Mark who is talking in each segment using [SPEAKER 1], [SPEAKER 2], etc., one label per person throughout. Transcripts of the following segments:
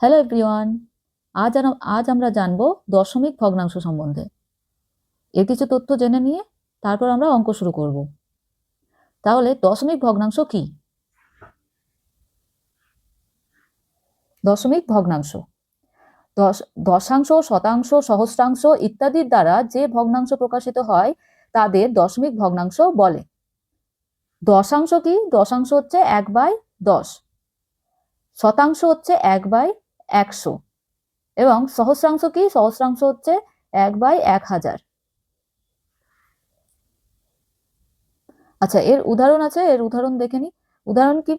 [SPEAKER 1] Hello everyone আজ আজ আমরা জানব দশমিক ভগ্নাংশ সম্বন্ধে। এর কিছু তথ্য জেনে নিয়ে তারপর আমরা অঙ্ক শুরু করব। তাহলে দশমিক ভগ্নাংশ কি? দশমিক ভগ্নাংশ। দশ দশাংশ, শতাংশ, সহস্রাংশ ইত্যাদির দ্বারা যে ভগ্নাংশ প্রকাশিত হয়, তাদের দশমিক ভগ্নাংশ বলে। দশাংশ কি? দশাংশ হচ্ছে এক বাই দশ। শতাংশ হচ্ছে এক বাই একশো। এবং সহস্রাংশ কি? সহস্রাংশ হচ্ছে এক বাই এক হাজার। আচ্ছা এর উদাহরণ আছে, এর উদাহরণ দেখে নি উদাহরণ কি?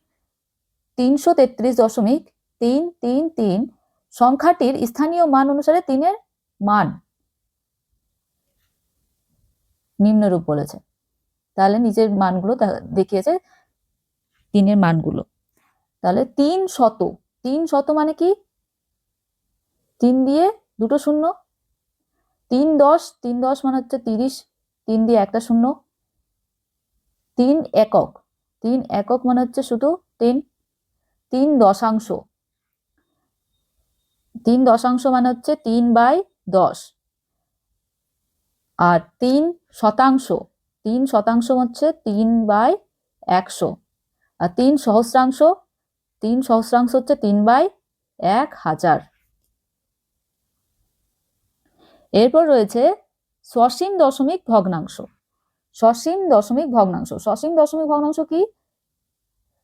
[SPEAKER 1] তিনশো তেত্রিশ দশমিক তিন তিন তিন সংখ্যাটির স্থানীয় মান অনুসারে তিনের মান নিম্নরূপ বলেছে। তাহলে নিজের মানগুলো দেখিয়েছে তিনের মানগুলো। তাহলে তিন শত তিন শত মানে কি? তিন দিয়ে দুটো শূন্য। তিন দশ তিন দশ মানে হচ্ছে তিরিশ। তিন দিয়ে একটা শূন্য। তিন একক। তিন একক মানে হচ্ছে শুধু তিন। তিন দশাংশ। তিন দশাংশ মানে হচ্ছে তিন বাই দশ। আর তিন শতাংশ। তিন শতাংশ হচ্ছে তিন বাই একশো। আর তিন সহস্রাংশ। তিন সহস্রাংশ হচ্ছে তিন বাই এক হাজার। এরপর রয়েছে সসীম দশমিক ভগ্নাংশ। সসীম দশমিক ভগ্নাংশ। সসীম দশমিক ভগ্নাংশ কি?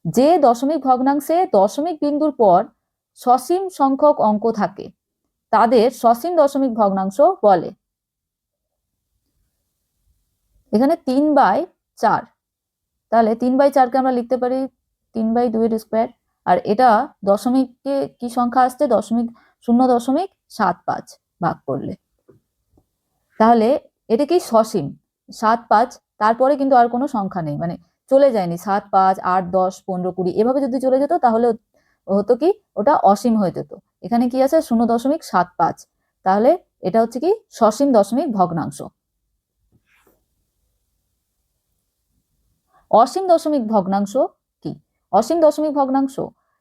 [SPEAKER 1] যে দশমিক ভগ্নাংশে দশমিক বিন্দুর পর সসীম সংখ্যক অঙ্ক থাকে, তাদের সসীম দশমিক ভগ্নাংশ বলে। এখানে তিন বাই চার। তাহলে তিন বাই চারকে আমরা লিখতে পারি তিন বাই দুইয়ের স্কোয়ার আর এটা দশমিককে কি সংখ্যা আসছে? দশমিক, শূন্য দশমিক সাত পাঁচ ভাগ করলে। তাহলে এটা কি সসীম। সাত পাঁচ, তারপরে কিন্তু আর কোনো সংখ্যা নেই। মানে চলে যায়নি। সাত পাঁচ, আট, দশ, পনেরো, কুড়ি, এভাবে যদি চলে যেত তাহলে হতো কি? ওটা অসীম হয়ে যেত। এখানে কি আছে? শূন্য দশমিক সাত পাঁচ। তাহলে এটা হচ্ছে কি? সসীম দশমিক ভগ্নাংশ। অসীম দশমিক ভগ্নাংশ কি? অসীম দশমিক ভগ্নাংশ।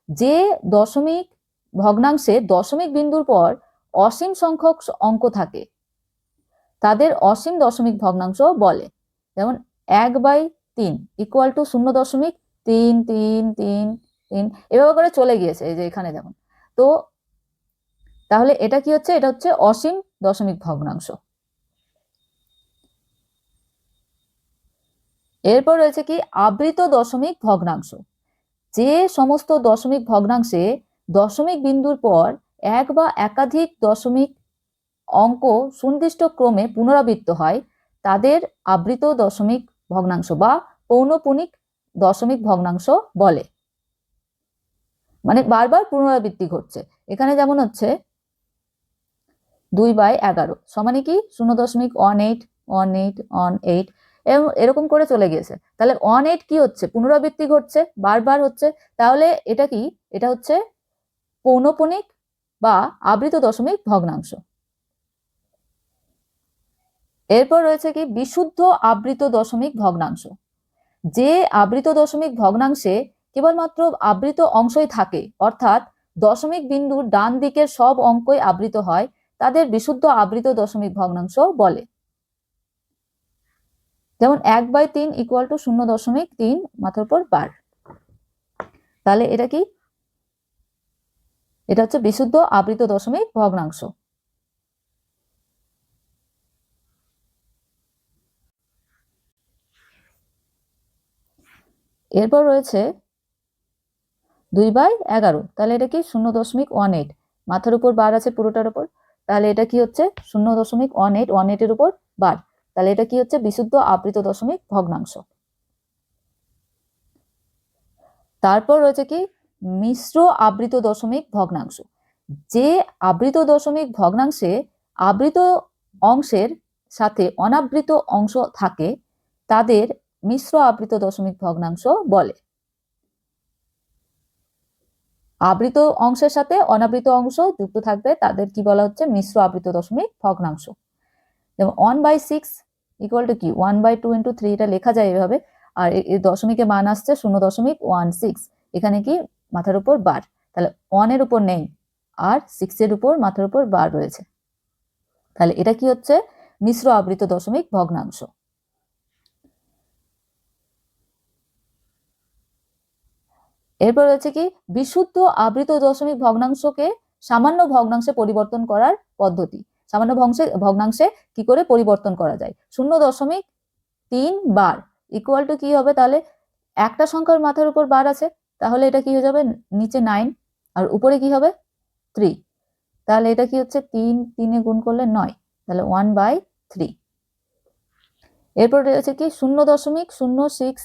[SPEAKER 1] যে দশমিক ভগ্নাংশে দশমিক বিন্দুর পর অসীম সংখ্যক অঙ্ক থাকে তাদের অসীম দশমিক ভগ্নাংশ বলে। যেমন এক বাই তিন ইকুয়াল টু শূন্য দশমিক তিন তিন তিন তিন, এভাবে করে চলে গিয়েছে এই যে এখানে যেমন তো তাহলে এটা কি হচ্ছে? এটা হচ্ছে অসীম দশমিক ভগ্নাংশ। এরপর রয়েছে কি? আবৃত দশমিক ভগ্নাংশ। যে সমস্ত দশমিক ভগ্নাংশে দশমিক বিন্দুর পর এক বা একাধিক দশমিক অঙ্ক সুনির্দিষ্ট ক্রমে পুনরাবৃত্ত হয়, তাদের আবৃত দশমিক ভগ্নাংশ বা পৌনপুনিক দশমিক ভগ্নাংশ বলে। মানে বারবার পুনরাবৃত্তি ঘটছে। এখানে যেমন হচ্ছে, দুই বাই এগারো সমানে কি? শূন্য দশমিক one eight one eight one eight এরকম করে চলে গিয়েছে। তাহলে ওয়ান এইট কি হচ্ছে? পুনরাবৃত্তি ঘটছে, বারবার হচ্ছে। তাহলে এটা কি? এটা হচ্ছে পৌনপুনিক বা আবৃত দশমিক ভগ্নাংশ। এরপর রয়েছে কি বিশুদ্ধ আবৃত দশমিক ভগ্নাংশ। যে আবৃত দশমিক ভগ্নাংশে কেবলমাত্র আবৃত অংশই থাকে, অর্থাৎ দশমিক বিন্দুর ডান দিকের সব অঙ্কই আবৃত হয়, তাদের বিশুদ্ধ আবৃত দশমিক ভগ্নাংশ বলে। যেমন এক বাই তিন ইকুয়াল টু শূন্য দশমিক তিন মাথার উপর বার। তাহলে এটা কি? এটা হচ্ছে বিশুদ্ধ আবৃত দশমিক ভগ্নাংশ। এরপর রয়েছে দুই বাই এগারো। তাহলে এটা কি? শূন্য দশমিক ওয়ান এইট। মাথার উপর বার আছে পুরোটার উপর। তাহলে এটা কি হচ্ছে? শূন্য দশমিক ওয়ান এইট, ওয়ান এইটের উপর বার। তাহলে এটা কি হচ্ছে? বিশুদ্ধ আবৃত দশমিক ভগ্নাংশ। তারপর রয়েছে কি? মিশ্র আবৃত দশমিক ভগ্নাংশ। যে আবৃত দশমিক ভগ্নাংশে আবৃত অংশের সাথে অনাবৃত অংশ থাকে, তাদের মিশ্র আবৃত দশমিক ভগ্নাংশ বলে। আবৃত অংশের সাথে অনাবৃত অংশ যুক্ত থাকবে, তাদের কি বলা হচ্ছে? মিশ্র আবৃত দশমিক ভগ্নাংশ। যেমন one by six equal to কি? One by two into three এটা লেখা যায় এভাবে। আর এই দশমিকে মান আসছে শূন্য দশমিক ওয়ান সিক্স এখানে কি? মাথার উপর বার। তাহলে ওয়ানের উপর নেই, আর সিক্সের উপর মাথার উপর বার রয়েছে। তাহলে এটা কি হচ্ছে? মিশ্র আবৃত দশমিক ভগ্নাংশ। এরপর হচ্ছে কি, বিশুদ্ধ আবৃত দশমিক ভগ্নাংশকে সামান্য ভগ্নাংশে পরিবর্তন করার পদ্ধতি। সামান্য ভংশে, ভগ্নাংশে কি করে পরিবর্তন করা যায়? শূন্য দশমিক তিন বার ইকুয়াল টু কি হবে তাহলে? একটা সংখ্যার মাথার উপর বার আছে, তাহলে এটা কি হয়ে যাবে? নিচে নাইন আর উপরে কি হবে? থ্রি তাহলে এটা কি হচ্ছে? তিন, তিনে গুণ করলে নয়, তাহলে ওয়ান বাই থ্রি এরপর রয়েছে কি, শূন্য দশমিক শূন্য সিক্স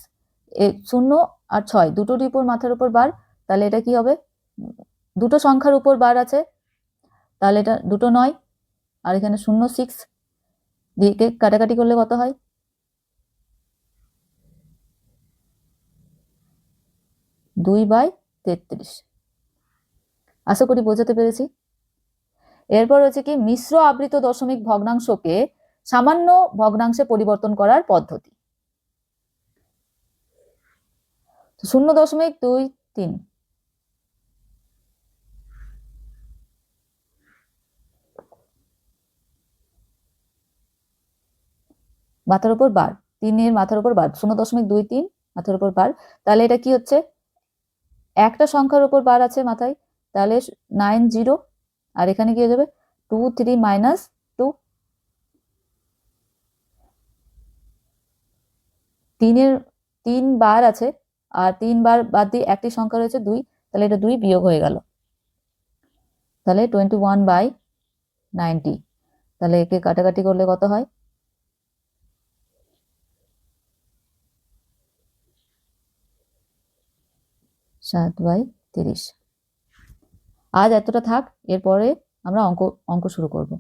[SPEAKER 1] শূন্য আর ছয় দুটোর উপর মাথার উপর বার, তাহলে এটা কি হবে? দুটো সংখ্যার উপর বার আছে, তাহলে এটা দুটো নয়, আর এখানে শূন্য সিক্স দিকে কাটাকাটি করলে কত হয়? দুই বাই তেত্রিশ। আশা করি বোঝাতে পেরেছি। এরপর হচ্ছে কি, মিশ্র আবৃত দশমিক ভগ্নাংশকে সামান্য ভগ্নাংশে পরিবর্তন করার পদ্ধতি। শূন্য দশমিক দুই তিন। মাথার উপর বার। তিনের মাথার উপর বার। শূন্য দশমিক দুই তিন, মাথার উপর বার। তাহলে এটা কি হচ্ছে? একটা সংখ্যার উপর বার আছে মাথায়। তাহলে নাইন জিরো, আর এখানে কি হয়ে যাবে? Two three minus two. তিনের তিন বার আছে আর তিন বার বাদ দিয়ে একটি সংখ্যা রয়েছে দুই, তাহলে এটা দুই বিয়োগ হয়ে গেল। তাহলে টোয়েন্টি ওয়ান বাই নাইনটি তাহলে একে কাটাকাটি করলে কত হয়? সাত বাই তিরিশ। আজ এতটা থাক, এরপরে আমরা অঙ্ক অঙ্ক শুরু করব।